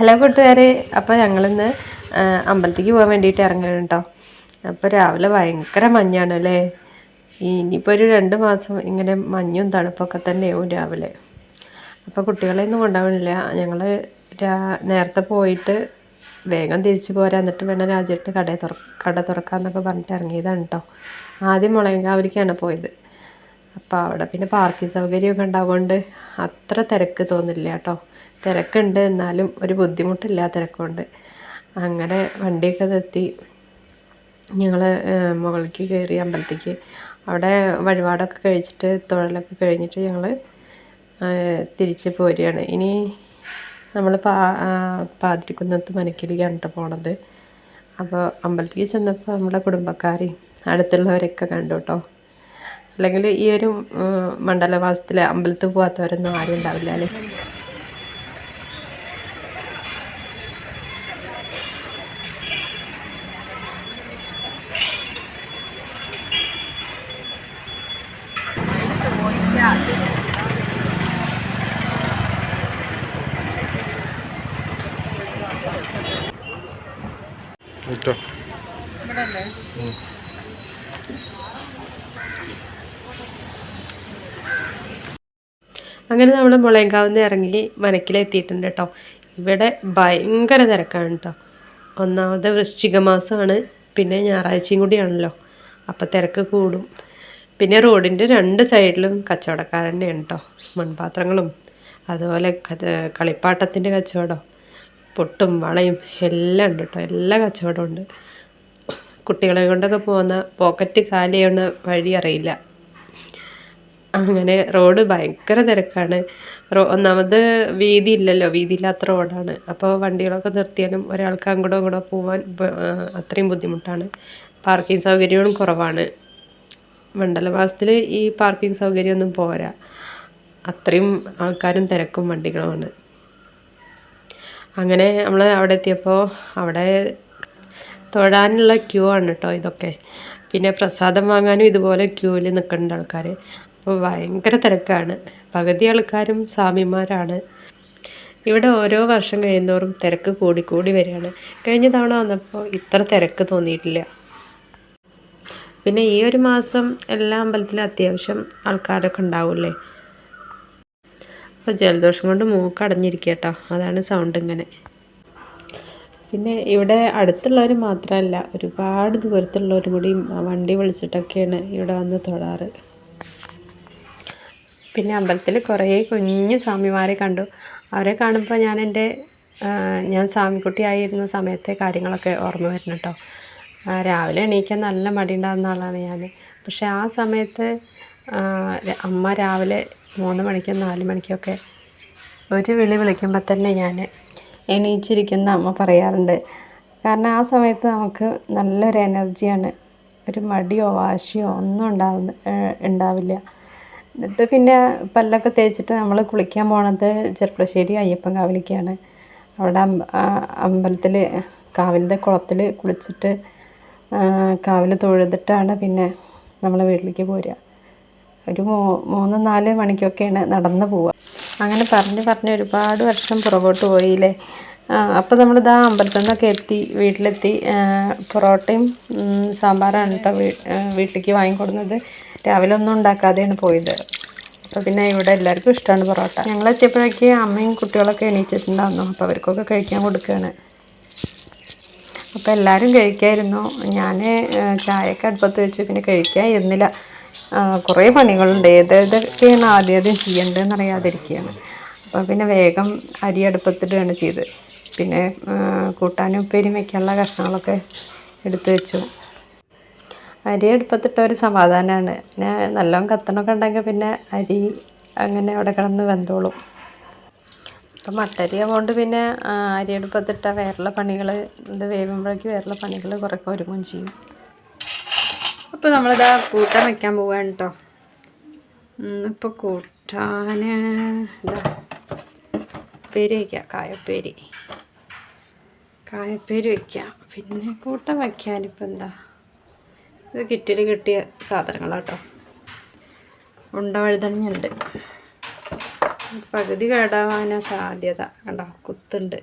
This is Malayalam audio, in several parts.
ഹലോ കൂട്ടുകാരെ. അപ്പോൾ ഞങ്ങളിന്ന് അമ്പലത്തേക്ക് പോകാൻ വേണ്ടിയിട്ട് ഇറങ്ങണം കേട്ടോ അപ്പോൾ രാവിലെ ഭയങ്കര മഞ്ഞാണ് അല്ലേ? ഇനിയിപ്പോൾ ഒരു രണ്ട് മാസം ഇങ്ങനെ മഞ്ഞും തണുപ്പൊക്കെ തന്നെയാവും രാവിലെ. അപ്പോൾ കുട്ടികളെ ഒന്നും കൊണ്ടാവണില്ല ഞങ്ങൾ നേരത്തെ പോയിട്ട് വേഗം തിരിച്ചു പോരാ. എന്നിട്ട് വേണം രാജേട്ട് കട തുറ കട തുറക്കാന്നൊക്കെ പറഞ്ഞിട്ട് ഇറങ്ങിയതാണ് കേട്ടോ ആദ്യം മുളയങ്കാവിലേക്കാണ് പോയത്. അപ്പോൾ അവിടെ പിന്നെ പാർക്കിംഗ് സൗകര്യമൊക്കെ ഉണ്ടാവുകൊണ്ട് അത്ര തിരക്ക് തോന്നില്ല കേട്ടോ തിരക്കുണ്ട്. എന്നാലും ഒരു ബുദ്ധിമുട്ടില്ല തിരക്കുണ്ട്. അങ്ങനെ വണ്ടിയൊക്കെ നിർത്തി ഞങ്ങൾ മുകളിലേക്ക് കയറി അമ്പലത്തേക്ക് അവിടെ വഴിപാടൊക്കെ കഴിച്ചിട്ട് തൊഴിലൊക്കെ കഴിഞ്ഞിട്ട് ഞങ്ങൾ തിരിച്ച് പോരുകയാണ്. ഇനി നമ്മൾ പാ പാതിരിക്കുന്നത് പാതിരിക്കുന്നത്ത് മനക്കിലേക്കാണ് പോണത്. അപ്പോൾ അമ്പലത്തേക്ക് ചെന്നപ്പോൾ നമ്മുടെ കുടുംബക്കാരെയും അടുത്തുള്ളവരൊക്കെ കണ്ടു കേട്ടോ അല്ലെങ്കിൽ ഈ ഒരു മണ്ഡലവാസത്തിൽ അമ്പലത്തിൽ പോകാത്തവരൊന്നും ആരും ഉണ്ടാവില്ല അല്ലേ? കേട്ടോ അങ്ങനെ നമ്മൾ മുളയങ്കാവിൽ നിന്ന് ഇറങ്ങി മനക്കിലെത്തിയിട്ടുണ്ട് കേട്ടോ. ഇവിടെ ഭയങ്കര തിരക്കാണ് കേട്ടോ. ഒന്നാമത് വൃശ്ചിക മാസമാണ്. പിന്നെ ഞായറാഴ്ചയും കൂടിയാണല്ലോ. അപ്പോൾ തിരക്ക് കൂടും. പിന്നെ റോഡിന്റെ രണ്ട് സൈഡിലും കച്ചവടക്കാരൻ തന്നെയാണ് കേട്ടോ. മൺപാത്രങ്ങളും അതുപോലെ കളിപ്പാട്ടത്തിന്റെ കച്ചവടം. പൊട്ടും വളയും എല്ലാം ഉണ്ട് കേട്ടോ എല്ലാ കച്ചവടവും ഉണ്ട്. കുട്ടികളെ കൊണ്ടൊക്കെ പോകുന്ന പോക്കറ്റ് കാലിയാണ് വഴി അറിയില്ല. അങ്ങനെ റോഡ് ഭയങ്കര തിരക്കാണ്. റോ ഒന്നാമത് വീതി ഇല്ലല്ലോ വീതി ഇല്ലാത്ത റോഡാണ്. അപ്പോൾ വണ്ടികളൊക്കെ നിർത്തിയാലും ഒരാൾക്ക് അങ്ങോട്ടും അങ്ങോട്ട് പോകാൻ അത്രയും ബുദ്ധിമുട്ടാണ്. പാർക്കിംഗ് സൗകര്യവും കുറവാണ്. മണ്ഡലമാസത്തിൽ ഈ പാർക്കിംഗ് സൗകര്യമൊന്നും പോരാ. അത്രയും ആൾക്കാരും തിരക്കും വണ്ടികളുമാണ്. അങ്ങനെ നമ്മൾ അവിടെ എത്തിയപ്പോൾ അവിടെ തൊഴാനുള്ള ക്യൂ ആണ് കേട്ടോ ഇതൊക്കെ. പിന്നെ പ്രസാദം വാങ്ങാനും ഇതുപോലെ ക്യൂവിൽ നിൽക്കുന്നുണ്ട് ആൾക്കാർ അപ്പോൾ ഭയങ്കര തിരക്കാണ്. പകുതി ആൾക്കാരും സ്വാമിമാരാണ്. ഇവിടെ ഓരോ വർഷം കഴിയുന്നോറും തിരക്ക് കൂടിക്കൂടി വരികയാണ്. കഴിഞ്ഞ തവണ വന്നപ്പോൾ ഇത്ര തിരക്ക് തോന്നിയിട്ടില്ല. പിന്നെ ഈ ഒരു മാസം എല്ലാ അമ്പലത്തിലും അത്യാവശ്യം ആൾക്കാരൊക്കെ ഉണ്ടാവില്ലേ? അപ്പോൾ ജലദോഷം കൊണ്ട് മൂക്ക് അടഞ്ഞിരിക്കുക കേട്ടോ. അതാണ് സൗണ്ട് ഇങ്ങനെ. പിന്നെ ഇവിടെ അടുത്തുള്ളവർ മാത്രമല്ല ഒരുപാട് ദൂരത്തുള്ളവരും കൂടി വണ്ടി വിളിച്ചിട്ടൊക്കെയാണ് ഇവിടെ വന്ന് തൊഴാറ്. പിന്നെ അമ്പലത്തിൽ കുറേ കുഞ്ഞു സ്വാമിമാരെ കണ്ടു. അവരെ കാണുമ്പോൾ ഞാൻ എന്റെ ഞാൻ സ്വാമിക്കുട്ടിയായിരുന്ന സമയത്തെ കാര്യങ്ങളൊക്കെ ഓർമ്മ വരുന്നു കേട്ടോ. രാവിലെ എണീക്കാൻ നല്ല മടി ഉണ്ടാകുന്ന ആളാണ് ഞാൻ പക്ഷേ ആ സമയത്ത് അമ്മ രാവിലെ മൂന്ന് മണിക്കും നാല് മണിക്കൊക്കെ ഒരു വിളി വിളിക്കുമ്പോൾ തന്നെ ഞാൻ എണീച്ചിരിക്കുന്ന അമ്മ പറയാറുണ്ട്. കാരണം ആ സമയത്ത് നമുക്ക് നല്ലൊരു എനർജിയാണ്. ഒരു മടിയോ വാശിയോ ഒന്നും ഉണ്ടാവുന്ന ഉണ്ടാവില്ല. എന്നിട്ട് പിന്നെ പല്ലൊക്കെ തേച്ചിട്ട് നമ്മൾ കുളിക്കാൻ പോണത് ചെർപ്പളശ്ശേരി അയ്യപ്പൻ കാവിലേക്കാണ്. അവിടെ അമ്പലത്തിൽ കാവിലത്തെ കുളത്തിൽ കുളിച്ചിട്ട് കാവിൽ തൊഴുതിട്ടാണ് പിന്നെ നമ്മൾ വീട്ടിലേക്ക് പോരുക ഒരു മൂന്ന് നാല് മണിക്കൊക്കെയാണ് നടന്നു പോവുക. അങ്ങനെ പറഞ്ഞ് പറഞ്ഞ് ഒരുപാട് വർഷം പുറകോട്ട് പോയില്ലേ? അപ്പോൾ നമ്മളിതാ അമ്പലത്തിൽ നിന്നൊക്കെ എത്തി വീട്ടിലെത്തി. പൊറോട്ടയും സാമ്പാറാണ് കേട്ടോ വീട്ടിലേക്ക് വാങ്ങിക്കൊടുന്നത്. രാവിലെ ഒന്നും ഉണ്ടാക്കാതെയാണ് പോയത്. അപ്പോൾ പിന്നെ ഇവിടെ എല്ലാവർക്കും ഇഷ്ടമാണ് പൊറോട്ട. ഞങ്ങൾ എത്തിയപ്പോഴേക്ക് അമ്മയും കുട്ടികളൊക്കെ എണീറ്റിട്ടുണ്ടായിരുന്നു. അപ്പോൾ അവർക്കൊക്കെ കഴിക്കാൻ കൊടുക്കുകയാണ് അപ്പോൾ എല്ലാവരും കഴിക്കായിരുന്നു. ഞാൻ ചായയൊക്കെ അടുപ്പത്ത് വെച്ച് പിന്നെ കഴിക്കാൻ ഇരുന്നില്ല കുറേ പണികളുണ്ട്. ഏതേതൊക്കെയാണ് ആദ്യം ആദ്യം ചെയ്യേണ്ടതെന്ന് അറിയാതിരിക്കുകയാണ് അപ്പോൾ പിന്നെ വേഗം അരി അടുപ്പത്തിടുകയാണ് ചെയ്ത് പിന്നെ കൂട്ടാനും ഉപ്പേരിയും വയ്ക്കാനുള്ള കഷ്ണങ്ങളൊക്കെ എടുത്ത് വെച്ചു. അരി അടുപ്പത്തിട്ട ഒരു സമാധാനമാണ് പിന്നെ നല്ലോണം കത്തണമൊക്കെ ഉണ്ടെങ്കിൽ പിന്നെ അരി അങ്ങനെ അവിടെ കിടന്ന് വെന്തോളും. അപ്പം മട്ടരി ആവുകൊണ്ട് പിന്നെ അരി അടുപ്പത്തിട്ട പണികൾ ഇത് വേവുമ്പോഴേക്ക് വേറെയുള്ള പണികൾ കുറേ ഒരുങ്ങും ചെയ്യും. അപ്പോൾ നമ്മളിതാ കൂട്ടാൻ വയ്ക്കാൻ പോവുകയാണ് കേട്ടോ ഇപ്പോൾ കൂട്ടാൻ ഇതാ ഉപ്പേരി വയ്ക്കാം കായപ്പേരി. കായപ്പേരി വയ്ക്കാം പിന്നെ കൂട്ടം വയ്ക്കാനിപ്പോൾ എന്താ? ഇത് കിറ്റിൽ കിട്ടിയ സാധനങ്ങളാട്ടോ. ഉണ്ട വഴുതനഞ്ഞുണ്ട് പകുതി കേടാവാനാ സാധ്യത. കണ്ടോ കുത്തുണ്ട്.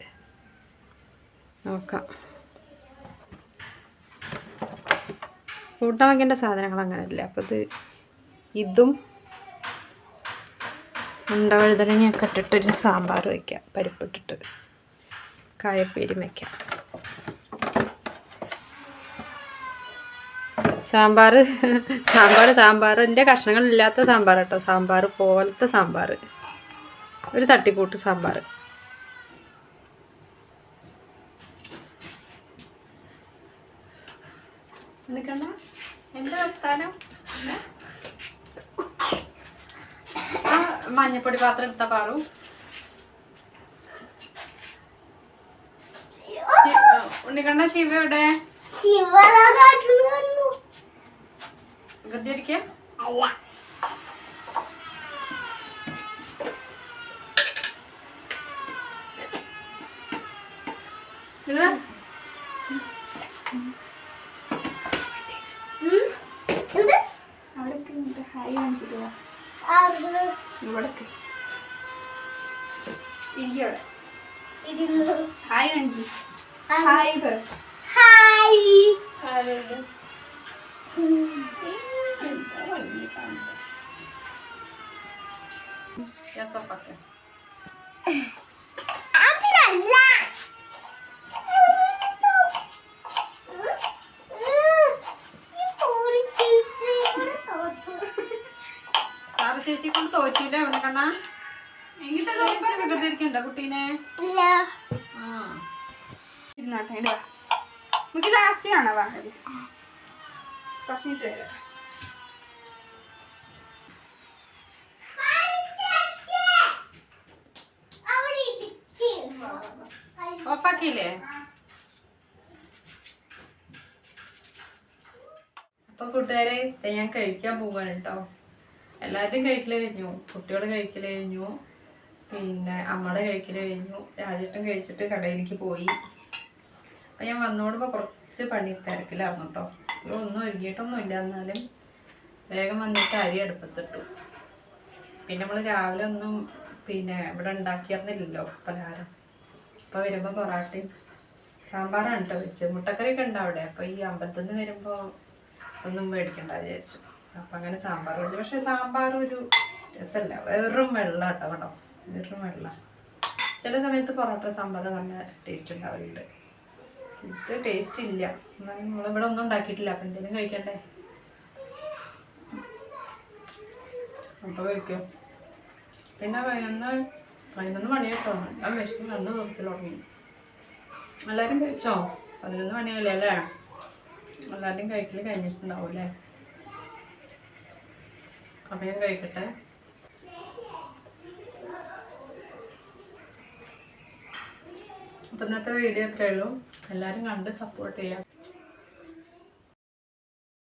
നോക്കാം. കൂട്ടാൻ വയ്ക്കേണ്ട സാധനങ്ങൾ അങ്ങനെ ഇല്ല അപ്പോൾ ഇത് ഇതും ഉണ്ട ഉണ്ടവഴുതനങ്ങയൊക്കെ ഇട്ടിട്ടൊരു സാമ്പാർ വയ്ക്കാം പരിപ്പിട്ടിട്ട്. കായപ്പേരി വയ്ക്കാം. സാമ്പാർ സാമ്പാർ സാമ്പാറിന്റെ കഷ്ണങ്ങളില്ലാത്ത സാമ്പാർ കേട്ടോ. സാമ്പാർ പോലത്തെ സാമ്പാർ. ഒരു തട്ടിക്കൂട്ട് സാമ്പാർ. നിൽക്കണ്ട എന്താ വർത്താനം? ആ മഞ്ഞപ്പൊടി പാത്രം എടുത്ത പാറു. ഉണ്ണിക്കണ്ണ ശിവ എവിടെ? ഗദ്ദിരിക്ക ഹായ് കാണിച്ചിട്ട് വാ ഇവിടേക്ക്. ഇരിക്കവിടെ. ഹായ് കാണിച്ചു ഹായ് ഹായ് ഹായ് എന്താ ഭംഗി തോറ്റില്ല ഉണ്ണിക്കണ്ണ എങ്ങോട്ടാ ചേച്ചി വികൃതിരിക്കണ്ട കുട്ടീനെ? ഇരുന്നോട്ടെ നമുക്ക് ലാസ്റ്റ് കാണാം വാ കുറച്ചിട്ട് വരാം. ഓഫാക്കിയില്ലേ? അപ്പൊ കൂട്ടുകാരെ ഞാൻ കഴിക്കാൻ പോവാണ് കേട്ടോ. എല്ലാവരുടെയും കഴിക്കൽ കഴിഞ്ഞു. കുട്ടികൾ കഴിക്കൽ കഴിഞ്ഞു. പിന്നെ അമ്മയുടെ കഴിക്കൽ കഴിഞ്ഞു. രാജേട്ടൻ കഴിച്ചിട്ട് കടയിലേക്ക് പോയി. അപ്പം ഞാൻ വന്നോടുമ്പോൾ കുറച്ച് പണി തിരക്കിലായിരുന്നു കേട്ടോ ഒന്നും ഒരുങ്ങിയിട്ടൊന്നും ഇല്ല എന്നാലും വേഗം വന്നിട്ട് അരി അടുപ്പത്തിട്ടു. പിന്നെ നമ്മൾ രാവിലെ ഒന്നും പിന്നെ ഇവിടെ ഉണ്ടാക്കിയിരുന്നില്ലല്ലോ പലഹാരം. അപ്പോൾ വരുമ്പോൾ പൊറാട്ടയും സാമ്പാറാണ് കേട്ടോ വെച്ച് മുട്ടക്കറിയൊക്കെ ഉണ്ട് അവിടെ? അപ്പോൾ ഈ അമ്പലത്തിൽ നിന്ന് വരുമ്പോൾ ഒന്നും മേടിക്കണ്ട വിചാരിച്ചു. അപ്പം അങ്ങനെ സാമ്പാർ വെച്ചു. പക്ഷേ സാമ്പാർ ഒരു രസമല്ല വെറും വെള്ളം കേട്ടോ കേട്ടോ വെറും വെള്ളം. ചില സമയത്ത് പൊറോട്ട സാമ്പാർ നല്ല ടേസ്റ്റ് ഉണ്ടാവലുണ്ട്. ഇത് ടേസ്റ്റ് ഇല്ല. എന്നാലും നമ്മളിവിടെ ഒന്നും ഉണ്ടാക്കിയിട്ടില്ല. അപ്പം എന്തെങ്കിലും കഴിക്കണ്ടേ? അപ്പോൾ കഴിക്കും. പിന്നെ പതിനൊന്ന് പതിനൊന്ന് മണി കേട്ടോ ഞാൻ വിശന്ന് രണ്ട് ദിവസത്തിൽ തുടങ്ങി. എല്ലാവരും കഴിച്ചോ? പതിനൊന്ന് മണിയല്ലേ അല്ലേ? എല്ലാവരുടെയും കഴിക്കൽ കഴിഞ്ഞിട്ടുണ്ടാവും അല്ലേ ഞാൻ കഴിക്കട്ടെ. അപ്പം ഇന്നത്തെ വീഡിയോ അത്രയേ ഉള്ളൂ. എല്ലാവരും കണ്ട് സപ്പോർട്ട് ചെയ്യാം.